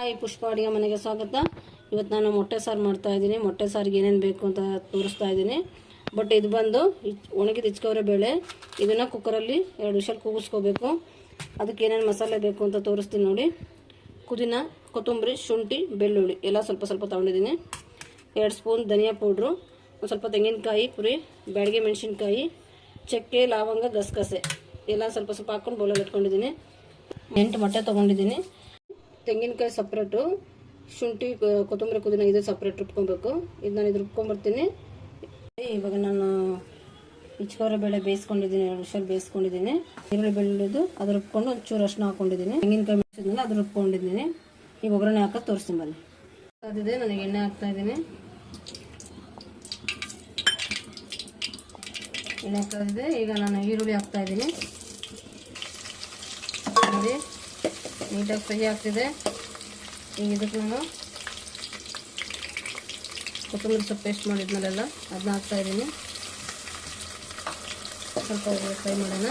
Hi ಪುಷ್ಪ ಅಡುಗೆ ಮನೆಗೆ ಸ್ವಾಗತ. ಇವತ್ತು ನಾನು ಮೊಟ್ಟೆ ಸಾರು ಮಾಡ್ತಾ ಇದ್ದೀನಿ. ಮೊಟ್ಟೆ ಸಾರಿಗೆ ಏನೇನು ಬೇಕು ಅಂತ ತೋರಿಸ್ತಾ ಇದ್ದೀನಿ. ಬಟ್ ಇದು ಬಂದು ಒಣಗಿದ ಹಿಚ್ಕವ್ರೆ ಬೇಳೆ. ಇದನ್ನು ಕುಕ್ಕರಲ್ಲಿ ಎರಡು ವಿಷಲ್ ಕೂಗಿಸ್ಕೋಬೇಕು. ಅದಕ್ಕೆ ಏನೇನು ಮಸಾಲೆ ಬೇಕು ಅಂತ ತೋರಿಸ್ತೀನಿ ನೋಡಿ. ಕುದಿನ ಕೊತ್ತಂಬರಿ, ಶುಂಠಿ, ಬೆಳ್ಳುಳ್ಳಿ. ಎಲ್ಲ ಸ್ವಲ್ಪ ಸ್ವಲ್ಪ ತೊಗೊಂಡಿದ್ದೀನಿ. ಎರಡು ಸ್ಪೂನ್ ಧನಿಯಾ ಪೌಡ್ರು, ಒಂದು ಸ್ವಲ್ಪ ತೆಂಗಿನಕಾಯಿ ಪುರಿ, ಬ್ಯಾಡಿಗೆ ಮೆಣಸಿನ್ಕಾಯಿ, ಚಕ್ಕೆ, ಲವಂಗ, ಗಸಗಸೆ. ಎಲ್ಲ ಸ್ವಲ್ಪ ಸ್ವಲ್ಪ ಹಾಕ್ಕೊಂಡು ಬೌಲಲ್ಲಿ ಇಟ್ಕೊಂಡಿದ್ದೀನಿ. ಎಂಟು ಮೊಟ್ಟೆ ತೊಗೊಂಡಿದ್ದೀನಿ. ತೆಂಗಿನಕಾಯಿ ಸಪ್ರೇಟು ಶುಂಠಿ ಕೊತ್ತಂಬರಿ ಕುದಿನ ಇದು ಸಪ್ರೇಟ್ ರುಬ್ಕೊಬೇಕು. ಇದು ನಾನು ಇದು ರುಬ್ಕೊಂಬರ್ತೀನಿ. ಇವಾಗ ನಾನು ಇಚ್ಕೋರ ಬೇಳೆ ಬೇಯಿಸ್ಕೊಂಡಿದ್ದೀನಿ, ಎರಡು ನಿಮಿಷ ಬೇಯಿಸ್ಕೊಂಡಿದ್ದೀನಿ. ಈರುಳ್ಳಿ ಬೆಳ್ಳುಳ್ಳಿದು ಅದು ರುಬ್ಕೊಂಡು ಒಂಚೂರು ಚೂರು ಅರ್ಶಿನ ಹಾಕೊಂಡಿದ್ದೀನಿ. ತೆಂಗಿನಕಾಯಿ ಮೆಣಸಿದ್ನಲ್ಲ ಅದು ರುಬ್ಕೊಂಡಿದ್ದೀನಿ. ಈ ಒಗ್ಗರಣೆ ಹಾಕೋದು ತೋರಿಸ್ತೀನಿ ಬನ್ನಿ. ಅದಿದೆ ನನಗೆ ಎಣ್ಣೆ ಹಾಕ್ತಾ ಇದ್ದೀನಿ. ಎಣ್ಣೆ ಹಾಕ್ತಾ ಇದೆ ಈಗ ನಾನು ಈರುಳ್ಳಿ ಹಾಕ್ತಾ ಇದ್ದೀನಿ. ನೀಟಾಗಿ ಫ್ರೈ ಆಗ್ತಿದೆ. ಈಗ ಇದಕ್ಕೆ ನಾನು ಕೊತ್ತಂಬರಿ ಸೊಪ್ಪು ಪೇಸ್ಟ್ ಮಾಡಿದ್ಮೇಲೆಲ್ಲ ಅದನ್ನ ಹಾಕ್ತಾ ಇದ್ದೀನಿ. ಸ್ವಲ್ಪ ಫ್ರೈ ಮಾಡೋಣ.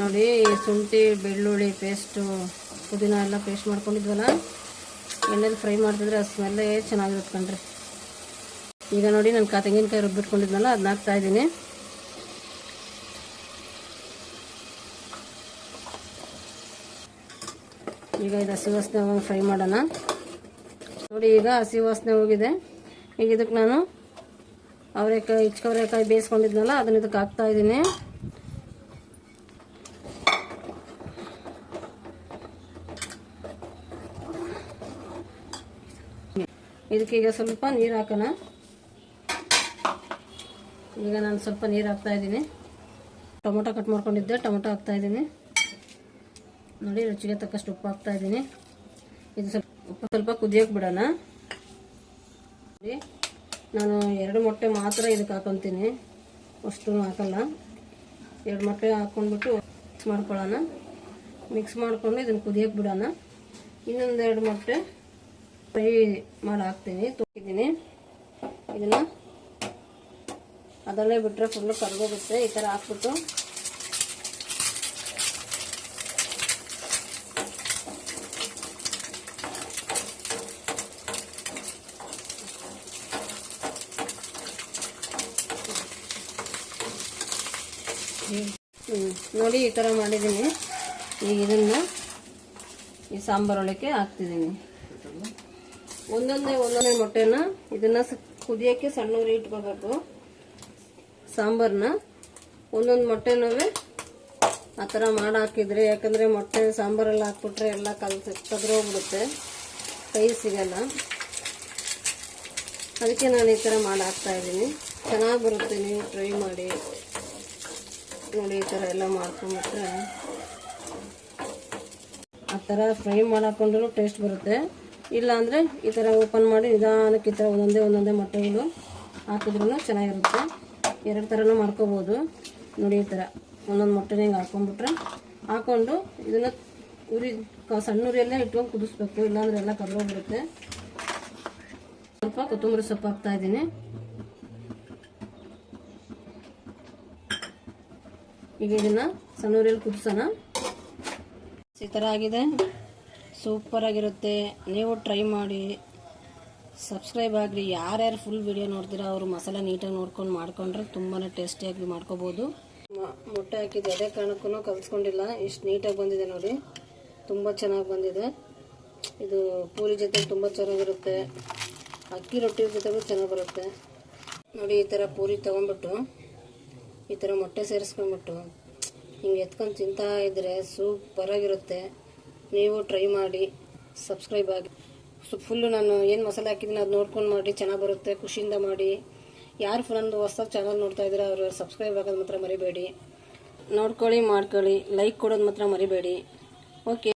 ನೋಡಿ, ಶುಂಠಿ, ಬೆಳ್ಳುಳ್ಳಿ ಪೇಸ್ಟು ಪುದೀನ ಎಲ್ಲ ಪೇಸ್ಟ್ ಮಾಡ್ಕೊಂಡಿದ್ವಲ್ಲ? ಎಣ್ಣೆಲಿ ಫ್ರೈ ಮಾಡ್ತಿದ್ರೆ ಆ ಸ್ಮೆಲ್ಲೇ ಚೆನ್ನಾಗಿರುತ್ತೆ ಕಣ್ರಿ. ಈಗ ನೋಡಿ, ನಾನು ಕಾ ತೆಂಗಿನಕಾಯಿ ರುಬ್ಬಿಟ್ಕೊಂಡಿದ್ನಲ್ಲ ಅದನ್ನ ಹಾಕ್ತಾ ಈಗ ಇದು ಹಸಿ ವಾಸನೆ ಹೋಗಿ ಫ್ರೈ ಮಾಡೋಣ. ನೋಡಿ, ಈಗ ಹಸಿ ವಾಸನೆ ಹೋಗಿದೆ. ಈಗ ಇದಕ್ಕೆ ನಾನು ಅವರೆಕಾಯಿ, ಹಿಚ್ಕವರೆಕಾಯಿ ಬೇಯಿಸ್ಕೊಂಡಿದ್ನಲ್ಲ, ಅದನ್ನ ಇದಕ್ಕೆ ಹಾಕ್ತಾ ಇದ್ದೀನಿ. ಇದಕ್ಕೆ ಈಗ ಸ್ವಲ್ಪ ನೀರು ಹಾಕೋಣ. ಈಗ ನಾನು ಸ್ವಲ್ಪ ನೀರು ಹಾಕ್ತಾ ಇದ್ದೀನಿ. ಟೊಮೊಟೊ ಕಟ್ ಮಾಡ್ಕೊಂಡಿದ್ದೆ, ಟೊಮೊಟೊ ಹಾಕ್ತಾ ಇದ್ದೀನಿ. ನೋಡಿ, ರುಚಿಗೆ ತಕ್ಕಷ್ಟು ಉಪ್ಪು ಹಾಕ್ತಾ ಇದ್ದೀನಿ. ಇದು ಸ್ವಲ್ಪ ಉಪ್ಪು ಸ್ವಲ್ಪ ಕುದಿಯೋಕೆ ಬಿಡೋಣ. ನಾನು ಎರಡು ಮೊಟ್ಟೆ ಮಾತ್ರ ಇದಕ್ಕೆ ಹಾಕೊತೀನಿ. ಅಷ್ಟು ಹಾಕಲ್ಲ. ಎರಡು ಮೊಟ್ಟೆ ಹಾಕ್ಕೊಂಡ್ಬಿಟ್ಟು ಮಿಕ್ಸ್ ಮಾಡ್ಕೊಳ್ಳೋಣ. ಮಿಕ್ಸ್ ಮಾಡಿಕೊಂಡು ಇದನ್ನು ಕುದಿಯೋಕೆ ಬಿಡೋಣ. ಇನ್ನೊಂದು ಎರಡು ಮೊಟ್ಟೆ ಫ್ರೈ ಮಾಡಿ ಹಾಕ್ತೀನಿ ತೊಗಿದ್ದೀನಿ ಇದನ್ನು ಅದರಲ್ಲೇ ಬಿಟ್ಟರೆ ಫುಲ್ಲು ಕರ್ಗೋಗುತ್ತೆ. ಈ ಥರ ಹಾಕ್ಬಿಟ್ಟು ನೋಡಿ ಈ ಥರ ಮಾಡಿದ್ದೀನಿ. ಈಗ ಇದನ್ನು ಈ ಸಾಂಬಾರೊಳಕ್ಕೆ ಹಾಕ್ತಿದ್ದೀನಿ. ಒಂದೊಂದೇ ಒಂದೊಂದೇ ಮೊಟ್ಟೆನ ಇದನ್ನು ಕುದಿಯೋಕ್ಕೆ ಸಣ್ಣ ಉರಿ ಇಟ್ಕೋಬೇಕು. ಸಾಂಬಾರನ್ನ ಒಂದೊಂದು ಮೊಟ್ಟೆನೂ ಆ ಥರ ಮಾಡಿ ಹಾಕಿದ್ರೆ ಯಾಕಂದರೆ ಮೊಟ್ಟೆ ಸಾಂಬಾರೆಲ್ಲ ಹಾಕ್ಬಿಟ್ರೆ ಎಲ್ಲ ಕಲಸ ಕದ್ರೋಗ್ಬಿಡುತ್ತೆ. ಕೈ ಸಿಗಲ್ಲ. ಅದಕ್ಕೆ ನಾನು ಈ ಥರ ಮಾಡಿ ಹಾಕ್ತಾಯಿದ್ದೀನಿ ಚೆನ್ನಾಗಿ ಬರುತ್ತೆ ನೀವು ಟ್ರೈ ಮಾಡಿ. ನೋಡಿ ಈ ಥರ ಎಲ್ಲ ಮಾಡ್ಕೊಂಬಿಟ್ರೆ ಆ ಥರ ಫ್ರೈ ಮಾಡಾಕೊಂಡ್ರೂ ಟೇಸ್ಟ್ ಬರುತ್ತೆ. ಇಲ್ಲಾಂದರೆ ಈ ಥರ ಓಪನ್ ಮಾಡಿ ನಿಧಾನಕ್ಕೆ ಈ ಥರ ಒಂದೊಂದೇ ಒಂದೊಂದೇ ಮೊಟ್ಟೆಗಳು ಹಾಕಿದ್ರೂ ಚೆನ್ನಾಗಿರುತ್ತೆ. ಎರಡು ಥರನೂ ಮಾಡ್ಕೋಬೋದು. ನೋಡಿ ಈ ಥರ ಒಂದೊಂದು ಮೊಟ್ಟೆನ ಹಿಂಗೆ ಹಾಕೊಂಡ್ಬಿಟ್ರೆ ಹಾಕ್ಕೊಂಡು ಇದನ್ನು ಉರಿ ಸಣ್ಣ ಉರಿಯಲ್ಲೇ ಇಟ್ಕೊಂಡು ಕುದಿಸ್ಬೇಕು. ಇಲ್ಲಾಂದ್ರೆ ಎಲ್ಲ ಕರ್ಗೋಗ್ಬಿಡುತ್ತೆ ಸ್ವಲ್ಪ ಕೊತ್ತಂಬರಿ ಸೊಪ್ಪು ಹಾಕ್ತಾ ಇದ್ದೀನಿ. ಈಗ ಇದನ್ನ ಸಣ್ಣ ಉರಿಯಲ್ಲಿ ಕುದಿಸೋಣ. ಈ ಥರ ಆಗಿದೆ. ಸೂಪರ್ ಆಗಿರುತ್ತೆ. ನೀವು ಟ್ರೈ ಮಾಡಿ. ಸಬ್ಸ್ಕ್ರೈಬ್ ಆಗಲಿ. ಯಾರ್ಯಾರು ಫುಲ್ ವಿಡಿಯೋ ನೋಡ್ತೀರಾ, ಅವರು ಮಸಾಲೆ ನೀಟಾಗಿ ನೋಡ್ಕೊಂಡು ಮಾಡ್ಕೊಂಡ್ರೆ ತುಂಬಾ ಟೇಸ್ಟಿಯಾಗಿ ಮಾಡ್ಕೋಬೋದು. ಮೊಟ್ಟೆ ಹಾಕಿದ್ದು ಅದೇ ಕಾರಣಕ್ಕೂ ಕಲಿಸ್ಕೊಂಡಿಲ್ಲ. ಇಷ್ಟು ನೀಟಾಗಿ ಬಂದಿದೆ ನೋಡಿ. ತುಂಬ ಚೆನ್ನಾಗಿ ಬಂದಿದೆ. ಇದು ಪೂರಿ ಜೊತೆ ತುಂಬ ಚೆನ್ನಾಗಿರುತ್ತೆ. ಅಕ್ಕಿ ರೊಟ್ಟಿ ಜೊತೆಗೂ ಚೆನ್ನಾಗಿ ಬರುತ್ತೆ. ನೋಡಿ ಈ ಥರ ಪೂರಿ ತೊಗೊಂಬಿಟ್ಟು ಈ ಥರ ಮೊಟ್ಟೆ ಸೇರಿಸ್ಕೊಂಬಿಟ್ಟು ಹಿಂಗೆ ಎತ್ಕೊಂಡು ತಿಂತಾ ಇದ್ದರೆ ಸೂಪರಾಗಿರುತ್ತೆ ನೀವು ಟ್ರೈ ಮಾಡಿ ಸಬ್ಸ್ಕ್ರೈಬ್ ಆಗಿ. ಸೊ ಫುಲ್ಲು ನಾನು ಏನು ಮಸಾಲೆ ಹಾಕಿದ್ದೀನಿ ಅದು ನೋಡ್ಕೊಂಡು ಮಾಡಿ, ಚೆನ್ನಾಗಿ ಬರುತ್ತೆ, ಖುಷಿಯಿಂದ ಮಾಡಿ. ಯಾರು ಫುಲ್ಲೊಂದು ಹೊಸ ಚಾನಲ್ ನೋಡ್ತಾ ಇದ್ದೀರಾ, ಅವರು ಸಬ್ಸ್ಕ್ರೈಬ್ ಆಗೋದು ಮಾತ್ರ ಮರಿಬೇಡಿ. ನೋಡ್ಕೊಳ್ಳಿ, ಮಾಡ್ಕೊಳ್ಳಿ ಲೈಕ್ ಕೊಡೋದು ಮಾತ್ರ ಮರಿಬೇಡಿ. ಓಕೆ